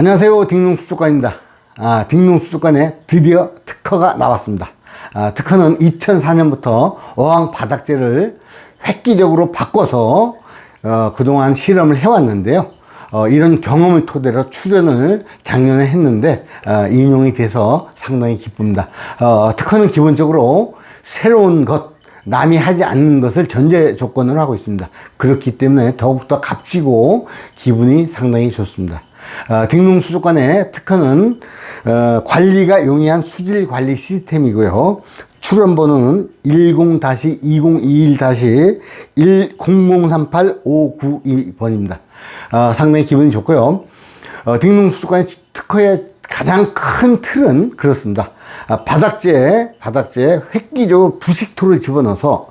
안녕하세요. 딩농수족관입니다. 아, 딩농수족관에 드디어 특허가 나왔습니다. 아, 특허는 2004년부터 어항 바닥재를 획기적으로 바꿔서 어, 그동안 실험을 해왔는데요. 어, 이런 경험을 토대로 출연을 작년에 했는데 어, 인용이 돼서 상당히 기쁩니다. 어, 특허는 기본적으로 새로운 것, 남이 하지 않는 것을 전제 조건으로 하고 있습니다. 그렇기 때문에 더욱더 값지고 기분이 상당히 좋습니다. 어, 딩농수족관의 특허는 어, 관리가 용이한 수질 관리 시스템이고요. 출원 번호는 10-2038-592번입니다. 어, 상당히 기분이 좋고요. 어, 딩농수족관의 특허의 가장 큰 틀은 그렇습니다. 아, 바닥재에, 바닥재에 획기적으로 부식토를 집어넣어서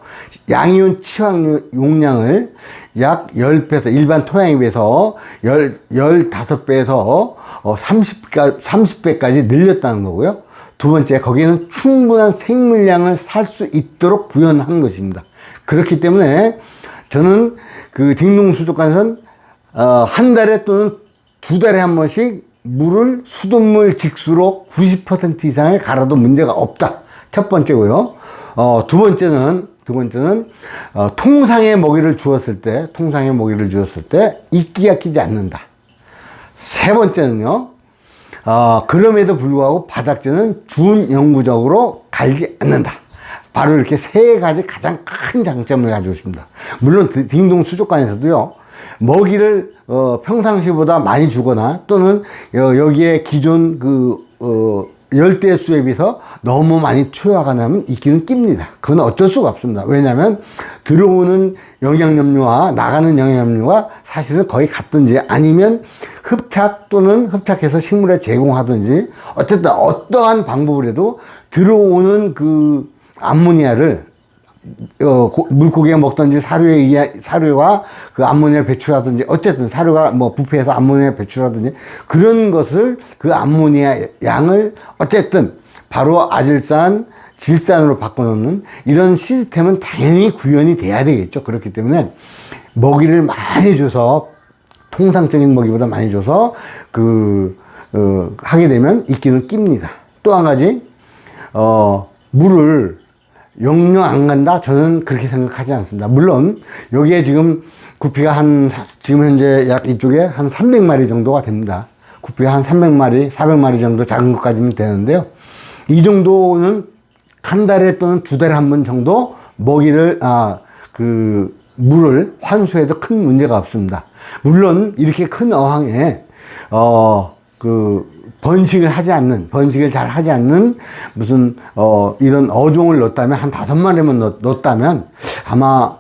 양이온 치환 용량을 약 10배에서, 일반 토양에 비해서 10, 15배에서 어, 30가, 30배까지 늘렸다는 거고요. 두 번째, 거기에는 충분한 생물량을 살 수 있도록 구현한 것입니다. 그렇기 때문에 저는 그 딩농수족관에서는 어, 한 달에 또는 두 달에 한 번씩 물을 수돗물 직수로 90% 이상을 갈아도 문제가 없다. 첫 번째고요. 어, 두 번째는 두 번째는 어, 통상의 먹이를 주었을 때 통상의 먹이를 주었을 때 이끼가 끼지 않는다. 세 번째는요. 어, 그럼에도 불구하고 바닥재는 준영구적으로 갈지 않는다. 바로 이렇게 세 가지 가장 큰 장점을 가지고 있습니다. 물론 딩동 수족관에서도요. 먹이를 어, 평상시보다 많이 주거나 또는 여, 여기에 기존 그 어, 열대 수에 비해서 너무 많이 투여가 나면 이끼는 낍니다. 그건 어쩔 수가 없습니다. 왜냐하면 들어오는 영양염료와 나가는 영양염료가 사실은 거의 같든지 아니면 흡착 또는 흡착해서 식물에 제공하든지 어쨌든 어떠한 방법을 해도 들어오는 그 암모니아를 어, 고, 물고기가 먹든지 사료에 의해, 사료가 그 암모니아를 배출하든지 어쨌든 사료가 뭐 부패해서 암모니아를 배출하든지 그런 것을 그 암모니아 양을 어쨌든 바로 아질산 질산으로 바꿔놓는 이런 시스템은 당연히 구현이 돼야 되겠죠. 그렇기 때문에 먹이를 많이 줘서 통상적인 먹이보다 많이 줘서 그, 어, 하게 되면 이끼는 낍니다. 또 한 가지, 어, 물을 용량 안 간다? 저는 그렇게 생각하지 않습니다. 물론, 여기에 지금 구피가 한, 지금 현재 약 이쪽에 한 300마리 정도가 됩니다. 구피가 한 300마리, 400마리 정도 작은 것까지면 되는데요. 이 정도는 한 달에 또는 두 달에 한 번 정도 먹이를, 아, 그, 물을 환수해도 큰 문제가 없습니다. 물론, 이렇게 큰 어항에, 어, 그, 번식을 하지 않는, 번식을 잘 하지 않는 무슨, 어, 이런 어종을 넣었다면, 한 다섯 마리만 넣, 넣었다면, 아마,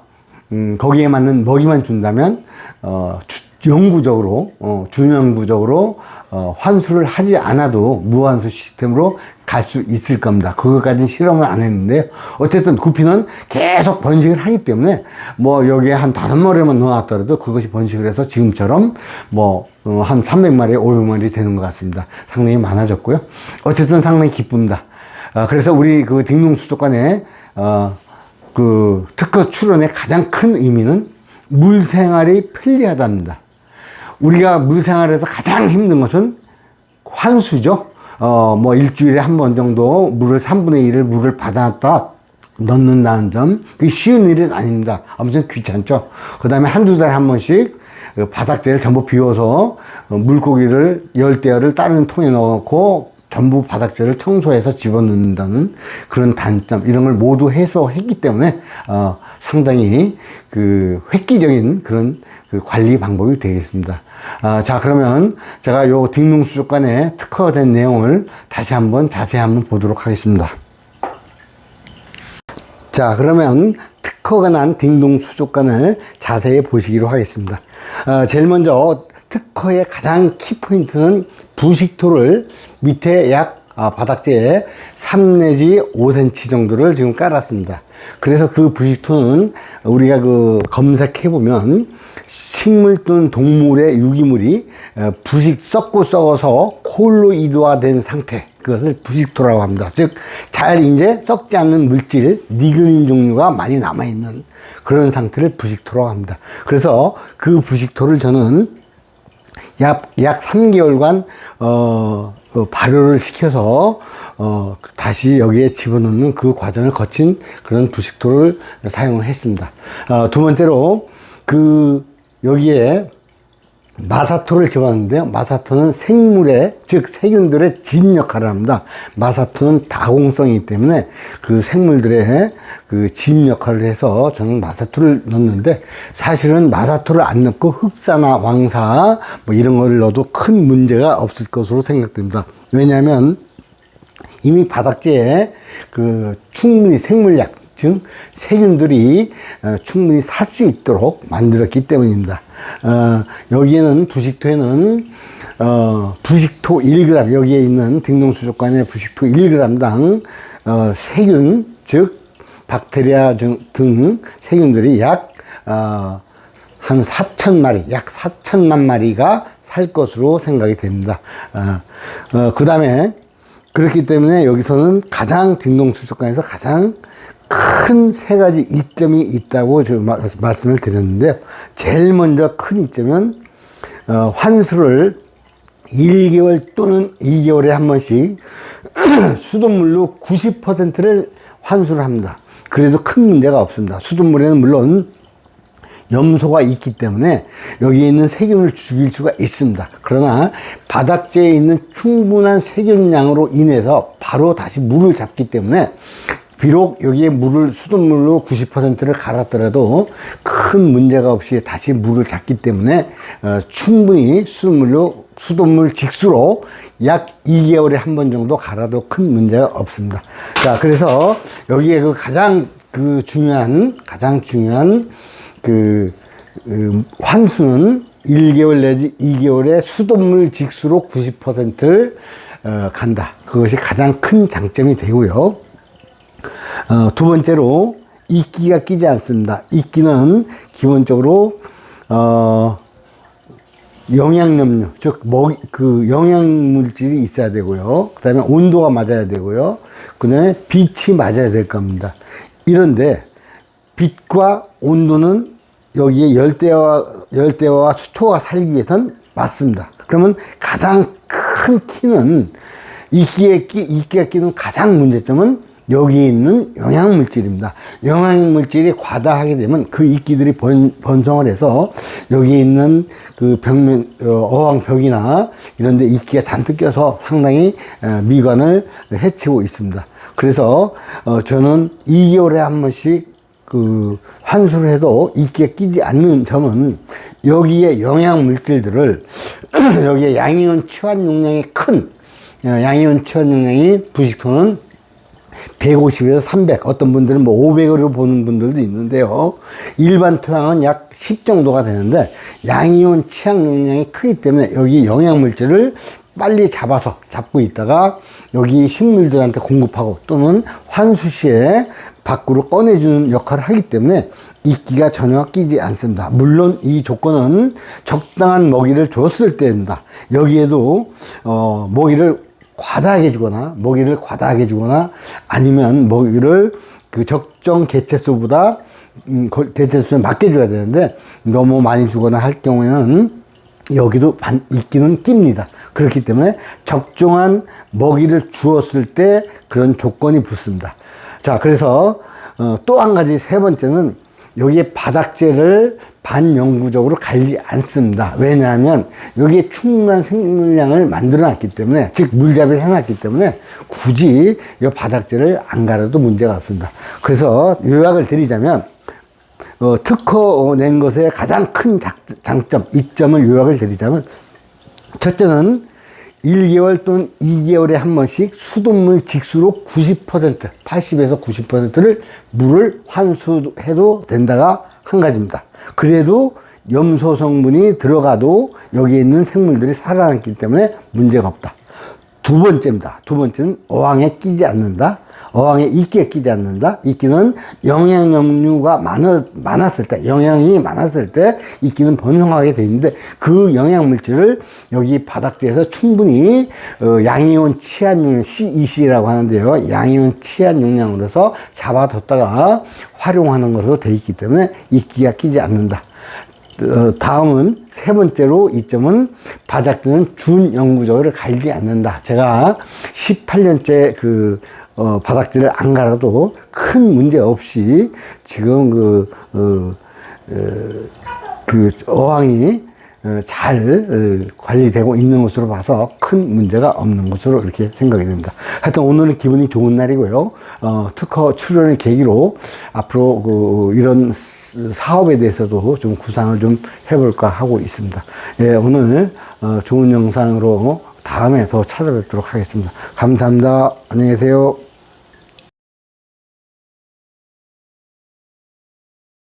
음, 거기에 맞는 먹이만 준다면, 어, 주, 영구적으로, 어, 준영구적으로, 어, 환수를 하지 않아도 무환수 시스템으로 갈 수 있을 겁니다. 그것까지는 실험을 안 했는데요. 어쨌든 구피는 계속 번식을 하기 때문에 뭐 여기에 한 다섯 마리만 넣어놨더라도 그것이 번식을 해서 지금처럼 뭐 어, 한 300마리, 500마리 되는 것 같습니다. 상당히 많아졌고요. 어쨌든 상당히 기쁩니다. 어, 그래서 우리 그 딩농수족관에 어, 그 특허 출원의 가장 큰 의미는 물 생활이 편리하답니다. 우리가 물 생활에서 가장 힘든 것은 환수죠. 어, 뭐 일주일에 한 번 정도 물을 3분의 1을 물을 받아놨다 넣는다는 점, 그게 쉬운 일은 아닙니다. 아무튼 귀찮죠. 그 다음에 한두 달에 한 번씩 그 바닥재를 전부 비워서 어, 물고기를 열대어를 다른 통에 넣고 전부 바닥재를 청소해서 집어넣는다는 그런 단점 이런 걸 모두 해소했기 때문에 어, 상당히 그 획기적인 그런 그 관리 방법이 되겠습니다. 아, 자 그러면 제가 요 딩농수족관에 특허된 내용을 다시 한번 자세히 한번 보도록 하겠습니다. 자, 그러면 특허가 난 딩동수족관을 자세히 보시기로 하겠습니다. 어, 제일 먼저 특허의 가장 키포인트는 부식토를 밑에 약 아, 바닥재에 3 내지 5cm 정도를 지금 깔았습니다. 그래서 그 부식토는 우리가 그 검색해 보면 식물 또는 동물의 유기물이 어, 부식 썩고 썩어서 콜로 이도화된 상태 그것을 부식토라고 합니다. 즉 잘 이제 썩지 않는 물질 니그닌 종류가 많이 남아 있는 그런 상태를 부식토라고 합니다. 그래서 그 부식토를 저는 약, 약 3개월간, 어, 어, 발효를 시켜서, 어, 다시 여기에 집어넣는 그 과정을 거친 그런 부식토를 사용했습니다. 어, 두 번째로, 그, 여기에 마사토를 집어넣는데요. 마사토는 생물의, 즉 세균들의 집 역할을 합니다. 마사토는 다공성이기 때문에 그 생물들의 그집 역할을 해서 저는 마사토를 넣는데 사실은 마사토를 안 넣고 흑사나 왕사 뭐 이런 걸 넣어도 큰 문제가 없을 것으로 생각됩니다. 왜냐하면 이미 바닥재에 그 충분히 생물약, 즉 세균들이 어, 충분히 살 수 있도록 만들었기 때문입니다. 어, 여기에는 부식토에는 어, 부식토 1g 여기에 있는 등농수족관의 부식토 1g당 어, 세균 즉 박테리아 등, 등 세균들이 약 어, 한 4천 마리, 약 4천만 마리가 살 것으로 생각이 됩니다. 어, 어, 그 다음에 그렇기 때문에 여기서는 가장 등농수족관에서 가장 큰 세 가지 이점이 있다고 말씀을 드렸는데요. 제일 먼저 큰 이점은 어, 환수를 1개월 또는 2개월에 한 번씩 수돗물로 90%를 환수를 합니다. 그래도 큰 문제가 없습니다. 수돗물에는 물론 염소가 있기 때문에 여기에 있는 세균을 죽일 수가 있습니다. 그러나 바닥재에 있는 충분한 세균량으로 인해서 바로 다시 물을 잡기 때문에 비록 여기에 물을 수돗물로 90%를 갈았더라도 큰 문제가 없이 다시 물을 잡기 때문에 어, 충분히 수돗물로 수돗물 직수로 약 2개월에 한 번 정도 갈아도 큰 문제가 없습니다. 자, 그래서 여기에 그 가장 그 중요한 가장 중요한 그, 음, 환수는 1개월 내지 2개월에 수돗물 직수로 90%를 어, 간다. 그것이 가장 큰 장점이 되고요. 어, 두 번째로 이끼가 끼지 않습니다. 이끼는 기본적으로 어, 영양염료, 즉, 먹이, 그 영양물질이 있어야 되고요. 그 다음에 온도가 맞아야 되고요. 그 다음에 빛이 맞아야 될 겁니다. 이런데 빛과 온도는 여기에 열대와, 열대와 수초가 살기 위해서는 맞습니다. 그러면 가장 큰 키는 이끼에 끼, 이끼가 끼는 가장 문제점은 여기에 있는 영양물질입니다. 영양물질이 과다하게 되면 그 이끼들이 번, 번성을 해서 여기에 있는 그 벽면, 어, 어항벽이나 이런 데 이끼가 잔뜩 껴서 상당히 어, 미관을 해치고 있습니다. 그래서 어, 저는 2개월에 한 번씩 그 환수를 해도 이끼가 끼지 않는 점은 여기에 영양 물질들을 여기에 양이온 치환 용량이 큰 어, 양이온 치환 용량이 부식토는 150에서 300, 어떤 분들은 뭐 500으로 보는 분들도 있는데요. 일반 토양은 약 10 정도가 되는데 양이온 취향 용량이 크기 때문에 여기 영양물질을 빨리 잡아서 잡고 있다가 여기 식물들한테 공급하고 또는 환수 시에 밖으로 꺼내주는 역할을 하기 때문에 이끼가 전혀 끼지 않습니다. 물론 이 조건은 적당한 먹이를 줬을 때입니다. 여기에도 어, 먹이를 과다하게 주거나 먹이를 과다하게 주거나 아니면 먹이를 그 적정 개체수보다 음, 거- 개체수에 맞게 줘야 되는데 너무 많이 주거나 할 경우에는 여기도 반, 있기는 낍니다. 그렇기 때문에 적정한 먹이를 주었을 때 그런 조건이 붙습니다. 자, 그래서 어, 또 한 가지 세 번째는 여기에 바닥재를 반영구적으로 갈지 않습니다. 왜냐하면 여기에 충분한 생물량을 만들어 놨기 때문에, 즉, 물잡이를 해놨기 때문에 굳이 이 바닥재를 안 갈아도 문제가 없습니다. 그래서 요약을 드리자면, 어, 특허 낸 것의 가장 큰 작- 장점, 이점을 요약을 드리자면, 첫째는 1개월 또는 2개월에 한 번씩 수돗물 직수로 90%, 80에서 90%를 물을 환수해도 된다가 한 가지입니다. 그래도 염소 성분이 들어가도 여기에 있는 생물들이 살아남기 때문에 문제가 없다. 두 번째입니다. 두 번째는 어항에 끼지 않는다. 어항에 이끼에 끼지 않는다. 이끼는 영양 염류가 많아, 많았을 때, 영양이 많았을 때 이끼는 번성하게 돼 있는데 그 영양 물질을 여기 바닥재에서 충분히 어, 양이온 치안 용량, CEC라고 하는데요. 양이온 치안 용량으로서 잡아뒀다가 활용하는 것으로 돼 있기 때문에 이끼가 끼지 않는다. 어, 다음은 세 번째로 이점은 바닥재는 준 영구적으로 갈지 않는다. 제가 18년째 그 어, 바닥재를 안 갈아도 큰 문제 없이 지금 그 어, 그 어항이 어, 잘 어, 관리되고 있는 것으로 봐서 큰 문제가 없는 것으로 이렇게 생각이 됩니다. 하여튼 오늘은 기분이 좋은 날이고요. 어, 특허 출연을 계기로 앞으로 그 이런 스- 사업에 대해서도 좀 구상을 좀 해볼까 하고 있습니다. 예, 오늘 어, 좋은 영상으로 다음에 더 찾아뵙도록 하겠습니다. 감사합니다. 안녕히 계세요.